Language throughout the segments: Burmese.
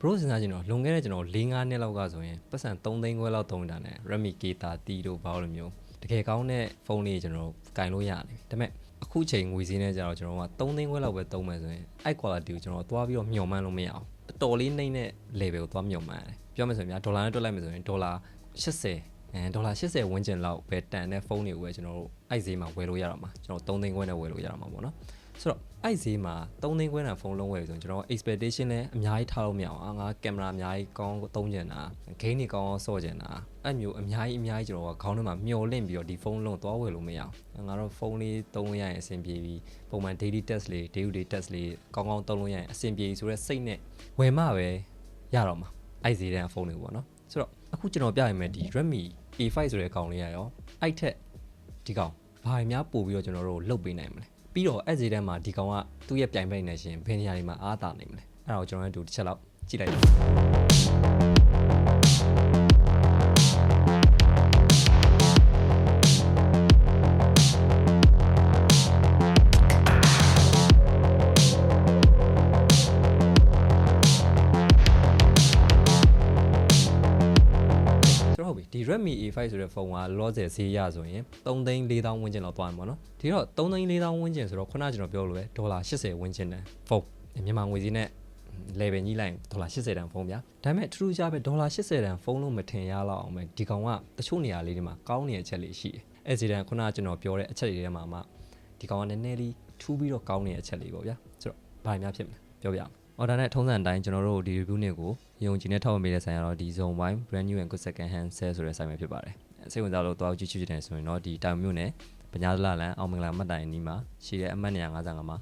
bro စဉ်းစားကြည့်တော့လွန်ခဲ့တဲ့ကျွန်တော်၄၅နှစ်လောက်ကဆိုရင်ပတ်စံ3သိန်းခွဲလောက်သုံးတာနဲ့ Redmi K30 တို့ဘာလို့မျိုးတကယ်ကောင်းတဲ့ဖုန်းလေးကျွန်တော်ကင်လို့ရတယ်ဒါပေမဲ့အခုချိန်ငွေစင်းနဲ့ကြတော့ကျွန်တော်က3သိန်းခွဲလောက်ပဲသုံးမယ်ဆိုရင်အဲ့ quality ကိုကျွန်တော်သွားပြီးတော့မျှော်မှန်းလို့မရအောင်တော်တော်လေးနှိမ့်တဲ့ level ကိုသွားမျှော်မှန်းရတယ်ပြောမယ်ဆိုရင်များဒေါ်လာနဲ့တွက်လိုက်မယ်ဆိုရင်ဒေါ်လာ80အဲဒေါ်လာ80ဝန်းကျင်လောက်ပဲတန်တဲ့ဖုန်းတွေကိုပဲကျွန်တော်တို့အဲ့ဈေးမှာဝယ်လို့ရတော့မှာကျွန်တော်3သိန်းခွဲနဲ့ဝယ်လို့ရတော့မှာပေါ့နော် ဆိုတော့အဲ့ဈေးမှာ3သိန်းခွဲတန်ဖုန်းလုံးဝယ်ပြီဆိုရင်ကျွန်တော် expectation လည်းအများကြီးထားလို့မရအောင်အာငါကင်မရာအများကြီးကောင်းသုံးကျင်တာ gain တွေကောင်းအောင်ဆော့ကျင်တာအဲ့မျိုးအများကြီးအများကြီးကျွန်တော်ကခေါင်းထဲမှာမျောလင့်ပြီးတော့ဒီဖုန်းလုံးသွားဝယ်လို့မရအောင်ငါတော့ဖုန်းလေးသုံးလို့ရရင်အဆင်ပြေပြီးပုံမှန် daily test လေး daily day test လေးကောင်းကောင်းသုံးလို့ရရင်အဆင်ပြေဆိုတော့စိတ်နဲ့ဝယ်မှပဲရတော့မှာအဲ့ဈေးတန်းဖုန်းတွေပေါ့နော်ဆိုတော့အခုကျွန်တော်ပြရမယ်ဒီ Redmi A5 ဆိုတဲ့ကောင်လေးရရောအဲ့ထက်ဒီကောင်ဘာတွေများပို့ပြီးတော့ကျွန်တော်တို့လုတ်ပေးနိုင်မလဲ ပြီးတော့အဲ့ဈေးတန်းမှာဒီကောင်ကသူ့ရဲ့ပြိုင်ပိုက်နေရှင်ဘယ်နေရာတွေမှာအားတာနိုင်မလဲအဲ့ဒါကိုကျွန်တော်တို့တစ်ချက်လောက်ကြည့်လိုက်ပါ A5 ဆိုတဲ့ဖုန်းကလောဆယ်ဈေးရဆိုရင်3သိန်း4000ဝန်းကျင်လောက်သွားမှာပေါ့နော်ဒီတော့3သိန်း4000ဝန်းကျင်ဆိုတော့ခုနကကျွန်တော်ပြောလို့ပဲဒေါ်လာ80ဝန်းကျင်တန်ဖုန်းမြန်မာငွေစည်းနဲ့ level ကြီးလိုက်ရင်ဒေါ်လာ80တန်ဖုန်းဗျာဒါပေမဲ့ထူးထူးခြားပဲဒေါ်လာ80တန်ဖုန်းလို့မထင်ရလောက်အောင်ပဲဒီကောင်ကတချို့နေရာလေးတွေမှာကောင်းနေတဲ့အချက်လေးရှိတယ်အဲ့ဒီတန်ခုနကကျွန်တော်ပြောတဲ့အချက်တွေထဲမှာမှဒီကောင်ကနည်းနည်းလေးထူးပြီးတော့ကောင်းနေတဲ့အချက်လေးပေါ့ဗျာဆိုတော့ဘာတွေများဖြစ်မလဲပြောပြအောင် order နဲ့ထုံးစံအတိုင်းကျွန်တော်တို့ဒီ review နေ့ကိုယုံကြည်နဲ့ထောက်ပံ့ပေးတဲ့ဆိုင်ကတော့ဒီ zone wine brand new and good second hand sale ဆိုတဲ့ဆိုင်ပဲဖြစ်ပါတယ်စိတ်ဝင်စားလို့တွားကြည့်ချစ်တယ်ဆိုရင်တော့ဒီတောင်မြို့နယ်ပညာဒလလန်အောင်မင်္ဂလာမှတ်တိုင်နီးမှာရှိတဲ့အမှတ်155မှာ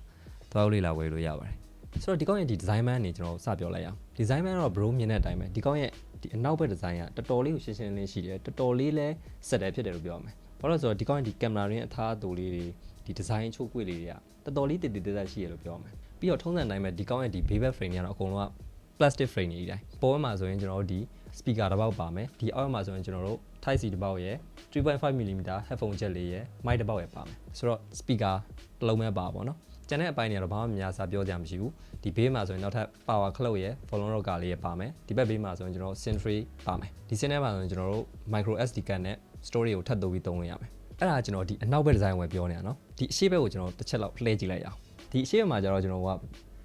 တွားလေးလာဝယ်လို့ရပါတယ်ဆိုတော့ဒီကောင်းရဲ့ဒီ design man နေကျွန်တော်စပြောလိုက်အောင် design man တော့ bro မြင်တဲ့အတိုင်းပဲဒီကောင်းရဲ့ဒီအနောက်ဘက် design ကတော်တော်လေးကိုရှင်းရှင်းလင်းလင်းရှိတယ်တော်တော်လေးလဲစက်တယ်ဖြစ်တယ်လို့ပြောရမယ်ဘာလို့လဲဆိုတော့ဒီကောင်းရဲ့ဒီ camera ရင်းအထားအတူလေးတွေဒီ design ချိုးကွေလေးတွေကတော်တော်လေးတည်တည်တည်တည်ရှိရလို့ပြောရမယ် ပြီးတော့ထုံးစံတိုင်းပဲဒီကောင်းရဲ့ဒီ bevel frame တွေကတော့အကုန်လုံးက plastic frame တွေအတိုင်းပေါ်မှာဆိုရင်ကျွန်တော်တို့ဒီ speaker တစ်ပေါက်ပါမယ်ဒီအောက်မှာဆိုရင်ကျွန်တော်တို့ Type C တစ်ပေါက်ရယ် 3.5mm headphone jack လေးရယ် mic တစ်ပေါက်ရယ်ပါမယ်ဆိုတော့ speaker တစ်လုံးပဲပါပါတော့ကျန်တဲ့အပိုင်းတွေကတော့ဘာမှမများစားပြောကြမှာမရှိဘူးဒီဘေးမှာဆိုရင်နောက်ထပ် power clock ရယ် volume rocker လေးရယ်ပါမယ်ဒီဘက်ဘေးမှာဆိုရင်ကျွန်တော် Sentry ပါမယ်ဒီစင်းထဲမှာဆိုရင်ကျွန်တော်တို့ micro SD card နဲ့ story ကိုထပ်သုံးပြီးသုံးလို့ရမယ်အဲ့ဒါကျွန်တော်ဒီအနောက်ဘက် design ဝယ်ပြောနေတာနော်ဒီအရှေ့ဘက်ကိုကျွန်တော်တစ်ချက်လောက်လှည့်ကြည့်လိုက်ရအောင် ဒီအရှေ့ဘက်မှာကျတော့ကျွန်တော်က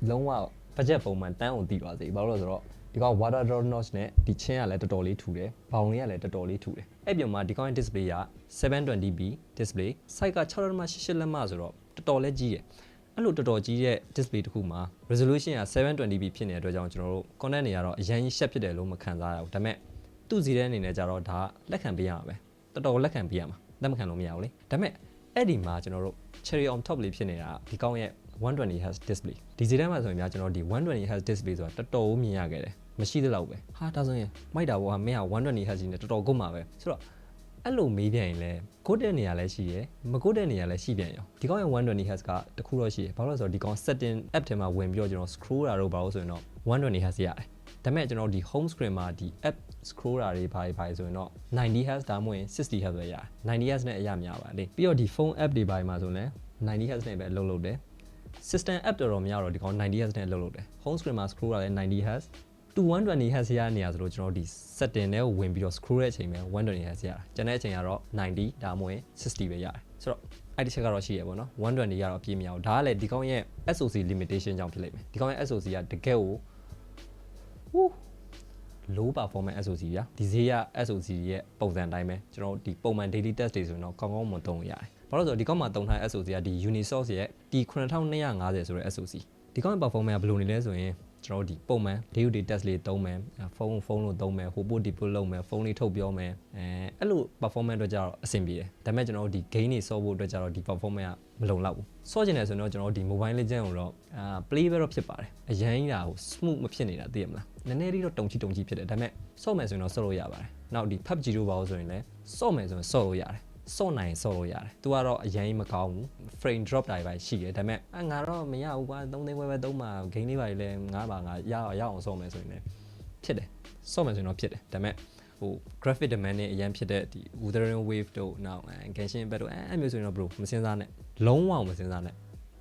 လုံးဝ budget ပုံမှန်တန်းအောင်တည်ပါစေဘာလို့လဲဆိုတော့ဒီကောင် water drop notch နဲ့ဒီချင်းကလည်းတော်တော်လေးထူတယ်ဘောင်လေးကလည်းတော်တော်လေးထူတယ်အဲ့ပြုံမှာဒီကောင်ရဲ့ display က 720p display size က6.88လက်မဆိုတော့တော်တော်လေးကြီးတယ်အဲ့လိုတော်တော်ကြီးတဲ့ display တစ်ခုမှာ resolution က 720p ဖြစ်နေတဲ့အတွက်ကြောင့်ကျွန်တော်တို့ content တွေကတော့အရင်ကြီးရှက်ဖြစ်တယ်လို့မခံစားရဘူးဒါပေမဲ့သူ့စီတဲ့အနေနဲ့ကြတော့ဒါလက်ခံပေးရမှာပဲတော်တော်လက်ခံပေးရမှာလက်မခံလို့မရဘူးလေဒါပေမဲ့အဲ့ဒီမှာကျွန်တော်တို့ cherry on top လေးဖြစ်နေတာဒီကောင်ရဲ့ 120 Hz display ဒီစီတန်းမှာဆိုရင်များကျွန်တော်ဒီ120 Hz display ဆိုတာတော်တော်မြင်ရခဲ့တယ်မရှိသလောက်ပဲဟာဒါဆိုရင်မိုက်တာဘောကမင်းက120 Hz နဲ့တော်တော်ကုတ်မှာပဲဆိုတော့အဲ့လိုမေးပြန်ရင်လည်းကိုတဲ့နေရာလည်းရှိရယ်မကိုတဲ့နေရာလည်းရှိပြန်ရောဒီကောင်းရဲ့120 Hz ကတခုတော့ရှိရယ်ဘာလို့လဲဆိုတော့ဒီကောင်း setting app ထဲမှာဝင်ပြီးတော့ကျွန်တော် scroll တာတော့ဘာလို့ဆိုရင်တော့120 Hz ရတယ်ဒါပေမဲ့ကျွန်တော်ဒီ home screen မှာဒီ app scroll တာတွေဘာတွေဘာတွေဆိုရင်တော့ 90 Hz ဒါမှမဟုတ် 60 Hz ပဲရတယ် 90 Hz နဲ့အရများပါလေပြီးတော့ဒီ phone app တွေဘာတွေမှာဆိုရင်လည်း 90 Hz နဲ့ပဲအလုပ်လုပ်တယ် system app တော်တော်များတော့ဒီကောင်90 Hz နဲ့လုပ်လုပ်တယ် home screen မှာ scroll ရလဲ90 Hz 220 Hz ရနေရဆိုလို့ကျွန်တော်ဒီ setting နဲ့ဝင်ပြီးတော့ scroll တဲ့အချိန်မှာ120 Hz ရတာကျန်တဲ့အချိန်ကတော့90ဒါမှမဟုတ်60ပဲရတယ်ဆိုတော့အဲ့ဒီချက်ကတော့ရှိရပေါ့နော်120ကတော့အပြည့်မရဘူးဒါကလည်းဒီကောင်ရဲ့ SoC limitation ကြောင့်ဖြစ်လိမ့်မယ်ဒီကောင်ရဲ့ SoC ကတကယ်ကို woo low performance SoC ဗျာဒီဈေးက SoC ရဲ့ပုံစံအတိုင်းပဲကျွန်တော်တို့ဒီပုံမှန် daily test တွေဆိုရင်တော့ကောင်းကောင်းမသုံးရတယ် ဘာလို့လဲဆိုတော့ဒီကောက်မှာတုံထား SoC ကဒီ Unisource ရဲ့ဒီ9250 ဆိုတဲ့ SoC ဒီကောက်ရဲ့ performance ကဘယ်လိုနေလဲဆိုရင်ကျွန်တော်တို့ဒီပုံမှန် day to day test လေးသုံးမယ်ဖုန်းဖုန်းလို့သုံးမယ်ဟိုပို့ဒီပို့လုပ်မယ်ဖုန်းလေးထုတ်ပြောမယ်အဲအဲ့လို performance အတွက်ကြတော့အဆင်ပြေတယ်ဒါပေမဲ့ကျွန်တော်တို့ဒီ gain တွေစောဖို့အတွက်ကြတော့ဒီ performance ကမလုံလောက်ဘူးစောကျင်တယ်ဆိုရင်တော့ကျွန်တော်တို့ဒီ mobile legend ကိုတော့အာ play ပဲတော့ဖြစ်ပါတယ်အရင်ကြီးတာကို smooth မဖြစ်နေတာသိရမလားနည်းနည်းလေးတော့တုံချီတုံချီဖြစ်တယ်ဒါပေမဲ့စော့မယ်ဆိုရင်တော့စော့လို့ရပါတယ်နောက်ဒီ PUBG တို့ပါလို့ဆိုရင်လည်းစော့မယ်ဆိုရင်စော့လို့ရတယ် စော့နိုင်စော့လို့ရတယ်။ तू ကတော့အရင်မကောင်းဘူး။ frame drop တွေပဲရှိတယ်။ဒါပေမဲ့အငါတော့မရဘူးကွာ3သိန်းခွဲပဲသုံးမှာ game လေးပါလေငါပါငါရအောင်ရအောင်စော့မယ်ဆိုရင်လည်းဖြစ်တယ်။စော့မယ်ဆိုရင်တော့ဖြစ်တယ်။ဒါပေမဲ့ဟို graphic demand နဲ့အရင်ဖြစ်တဲ့ဒီ Wuthering Wave တို့နောက် Genshin Impact တို့အဲအဲ့မျိုးဆိုရင်တော့ bro မစင်စားနဲ့လုံးဝမစင်စားနဲ့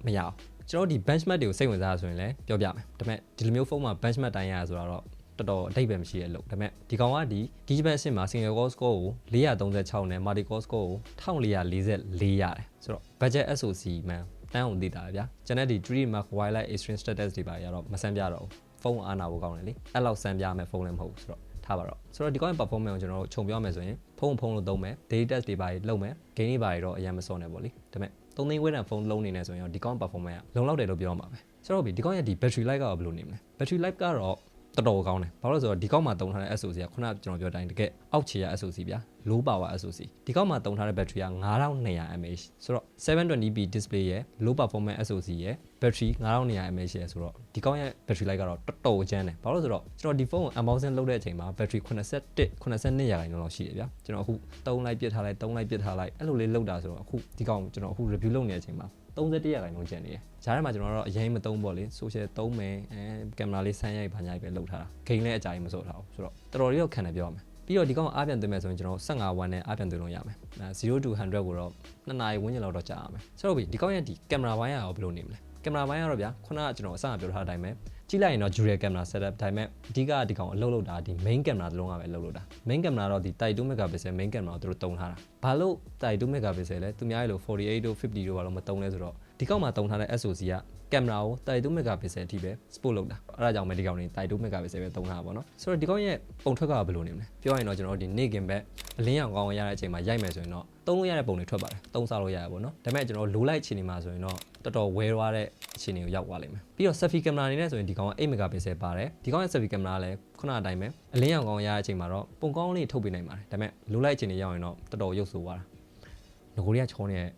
မရအောင်ကျွန်တော်ဒီ benchmark တွေကိုစိတ်ဝင်စားရဆိုရင်လည်းပြောပြမယ်ဒါပေမဲ့ဒီလိုမျိုးဖုန်းမှာ benchmark တိုင်းရဆိုတော့တော် တော်အတိတ်ပဲမရှိတဲ့အလုပ်ဒါပေမဲ့ဒီကောင်ကဒီဒီဂျပန်အဆင့်မှာ single core score ကို436နဲ့ multi core score ကို1444ရတယ်ဆိုတော့ budget SOC မှန်တန်းအောင်သိတာလေဗျာကျွန်တော်ဒီ 3D Mark Wildlife Extreme Status တွေပါရတော့မဆန်းပြတော့ဘူးဖုန်းအားနာဖို့ကောင်းတယ်လေအဲ့လောက်ဆန်းပြမယ်ဖုန်းလည်းမဟုတ်ဘူးဆိုတော့ထားပါတော့ဆိုတော့ဒီကောင်ရဲ့ performance ကိုကျွန်တော်တို့ခြုံပြောမယ်ဆိုရင်ဖုန်းဖုန်းလို့သုံးမယ် data test တွေပါလုပ်မယ် gain တွေပါတော့အရင်မစောနဲ့ပေါ့လေဒါပေမဲ့3သိန်းဝန်းတန်ဖုန်းလုံးနေနေဆိုရင်တော့ဒီကောင် performance ကလုံလောက်တယ်လို့ပြောမှာပဲဆိုတော့ဒီကောင်ရဲ့ဒီ battery life ကဘယ်လိုနေမလဲ battery life ကတော့ တော်တော်ကောင်းတယ်ဘာလို့လဲဆိုတော့ဒီကောက်မှာတုံထားတဲ့ SOC ကခုနကကျွန်တော်ပြောတိုင်းတကယ်အောက်ခြေရ SOC ဗျာ low power SOC ဒီကောက်မှာတုံထားတဲ့ battery က9200 mAh ဆိုတော့ 720p display ရဲ့ low performance SOC ရဲ့ battery 9200 mAh ရဲ့ဆိုတော့ဒီကောက်ရဲ့ battery life ကတော့တော်တော်ကျန်းတယ်ဘာလို့လဲဆိုတော့ကျွန်တော်ဒီဖုန်းကို unboxing လုပ်တဲ့အချိန်မှာ battery 81 82ရာခိုင်နှုန်းလောက်ရှိတယ်ဗျာကျွန်တော်အခုတုံးလိုက်ပြစ်ထားလိုက်တုံးလိုက်ပြစ်ထားလိုက်အဲ့လိုလေးလုပ်တာဆိုတော့အခုဒီကောင်ကျွန်တော်အခု review လုပ်နေတဲ့အချိန်မှာ 31ရာခိုင်နှုန်းကျန်နေတယ်။ဂျားထဲမှာကျွန်တော်တို့အရင်မသုံးပေါ့လေ social သုံးမယ်အဲကင်မရာလေးဆန်းရိုက်ဘာညာပဲလုပ်ထားတာ။ဂိမ်းလည်းအကြိုင်မစိုးထားဘူးဆိုတော့တော်တော်လေးတော့ခံတယ်ပြောရမယ်။ပြီးတော့ဒီကောင်အားပြန်သွင်းမယ်ဆိုရင်ကျွန်တော်15 watt နဲ့အားပြန်သွင်းလို့ရမယ်။အဲ0 to 100ကိုတော့2နာရီဝန်းကျင်လောက်တော့ကြာရမယ်။ဆိုတော့ဒီကောင်ရဲ့ဒီကင်မရာဘိုင်းကရောဘယ်လိုနေမလဲ။ ကင်မရာဘိုင်းကတော့ဗျာခုနကကျွန်တော်အစကပြောထားတဲ့အတိုင်းပဲကြည့်လိုက်ရင်တော့ dual camera setup ဒါပေမဲ့အဓိကဒီကောင်အလုပ်လုပ်တာဒီ main camera တစ်လုံးကပဲအလုပ်လုပ်တာ main camera တော့ဒီ32 megapixel main camera ကိုသူတို့တုံထားတာဘာလို့32 megapixel လဲသူများရဲ့လို့48တို့50တို့ဘာလို့မတုံလဲဆိုတော့ဒီကောင်မှာတုံထားတဲ့ SOC က ကင်မရာကို32 megapixel အထိပဲ sport လုပ်တာအဲ့ဒါကြောင့်ပဲဒီကောင်နေ32 megapixel ပဲတုံထားတာပေါ့နော်ဆိုတော့ဒီကောင်ရဲ့ပုံထွက်ကဘယ်လိုနေမလဲပြောရင်တော့ကျွန်တော်တို့ဒီနေကင်ဘက်အလင်းရောင်ကောင်းရတဲ့အချိန်မှာရိုက်မယ်ဆိုရင်တော့သုံးလို့ရတဲ့ပုံတွေထွက်ပါတယ်သုံးစားလို့ရရပါတော့နော်ဒါပေမဲ့ကျွန်တော်လိုလိုက်ချင်နေမှာဆိုရင်တော့တော်တော်ဝဲသွားတဲ့အခြေအနေကိုရောက်သွားလိမ့်မယ်ပြီးတော့ selfie camera အနေနဲ့ဆိုရင်ဒီကောင်က8 megapixel ပါတယ်ဒီကောင်ရဲ့ selfie camera ကလည်းခုနအတိုင်းပဲအလင်းရောင်ကောင်းရတဲ့အချိန်မှာတော့ပုံကောင်းလေးထုတ်ပေးနိုင်ပါတယ်ဒါပေမဲ့လိုလိုက်ချင်နေရောက်ရင်တော့တော်တော်ရုပ်ဆိုးသွားတာငကိုရီကချောနေတဲ့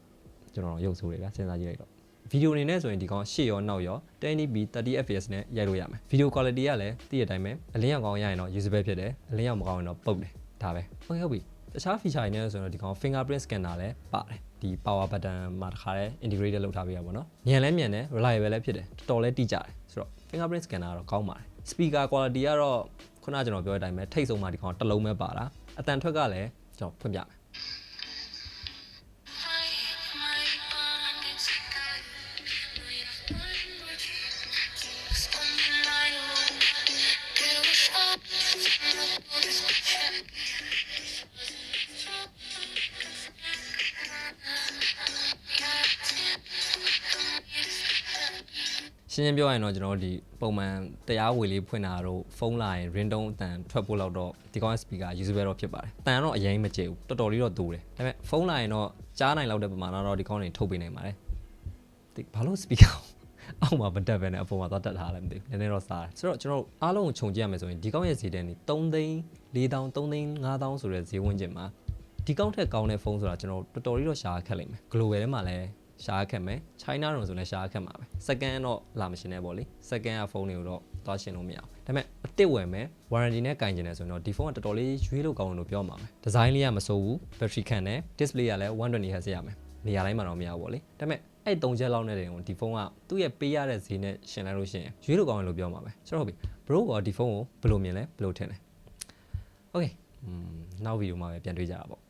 ကျွန်တော်ရုပ်ဆိုးတွေဗျာစဉ်းစားကြည့်လိုက်တော့ ဗီဒီယိုအနေနဲ့ဆိုရင်ဒီကောင်ရှေ့ရောနောက်ရော 1080p 30 fps နဲ့ရိုက်လို့ရမယ်ဗီဒီယို quality ကလည်းတည့်ရတဲ့အတိုင်းပဲအလင်းရောင်ကောင်းရရင်တော့ usable ဖြစ်တယ်အလင်းရောင်မကောင်းရင်တော့ပုတ်တယ်ဒါပဲဟုတ်ကဲ့ဟုတ်ပြီတခြား feature တွေနဲ့ဆိုရင်တော့ဒီကောင် fingerprint scanner လည်းပါတယ်ဒီ power button မှာတစ်ခါလဲ integrated လုပ်ထားပေးရပါတော့။မြန်လဲမြန်တယ် reliable လည်းဖြစ်တယ်။တော်တော်လေးတိကျတယ်။ဆိုတော့ fingerprint scanner ကတော့ကောင်းပါတယ်။ speaker quality ကတော့ခုနကကျွန်တော်ပြောတဲ့အတိုင်းပဲထိတ်ဆုံးမှာဒီကောင်တစ်လုံးပဲပါတာ။အတန်ထွက်ကလည်းကျွန်တော်ဖွင့်ပြမယ် င်းရှင်းပြောရရင်တော့ကျွန်တော်တို့ဒီပုံမှန်တရားဝေလေးဖွင့်တာတော့ဖုန်းလာရင် ringtone အတန်ထွက်ဖို့လောက်တော့ဒီကောင် speaker usable တော့ဖြစ်ပါတယ်။အတန်တော့အရင်မကြည့်ဘူးတော်တော်လေးတော့တူတယ်။ဒါပေမဲ့ဖုန်းလာရင်တော့ကြားနိုင်လောက်တဲ့ပမာဏတော့ဒီကောင်တွေထုတ်ပေးနိုင်ပါတယ်။ဒီဘာလို့ speaker အောက်မှာမတက်ပဲနဲ့အပေါ်မှာသွားတက်ထားလည်းမသိဘူး။နည်းနည်းတော့စားတယ်။ဆိုတော့ကျွန်တော်တို့အားလုံးကိုခြုံကြည့်ရမယ်ဆိုရင်ဒီကောင်ရဲ့ဈေးတန်းนี่3သိန်း4000 3သိန်း5000ဆိုတဲ့ဈေးဝန်းကျင်မှာဒီကောင်ထက်ကောင်းတဲ့ဖုန်းဆိုတာကျွန်တော်တော်တော်လေးတော့ရှာခက်လိမ့်မယ် global ထဲမှာလည်း ရှာခက်မယ် China တော့ဆိုလည်းရှာခက်မှာပဲ second တော့လာမရှင်းနဲ့ပေါ့လေ second ကဖုန်းတွေကိုတော့သွားရှင်းလို့မရအောင်ဒါပေမဲ့အစ်စ်ဝယ်မယ် warranty နဲ့ကင်ကျင်တယ်ဆိုရင်တော့ဒီဖုန်းကတော်တော်လေးရွေးလို့ကောင်းတယ်လို့ပြောမှာပဲ design လေးကမစိုးဘူး battery ခံတယ် display ကလည်း 120 Hz ရမယ်နေရာတိုင်းမှာတော့မရဘူးပေါ့လေဒါပေမဲ့အဲ့၃ချက်လောက်နဲ့တင်ဒီဖုန်းကသူ့ရဲ့ပေးရတဲ့ဈေးနဲ့ရှင်လိုက်လို့ရှိရင်ရွေးလို့ကောင်းတယ်လို့ပြောမှာပဲဆိုတော့ဟုတ်ပြီ bro ကဒီဖုန်းကိုဘယ်လိုမြင်လဲဘယ်လိုထင်လဲ okay อืมနောက်ဗီဒီယိုမှာပဲပြန်တွေ့ကြတာပေါ့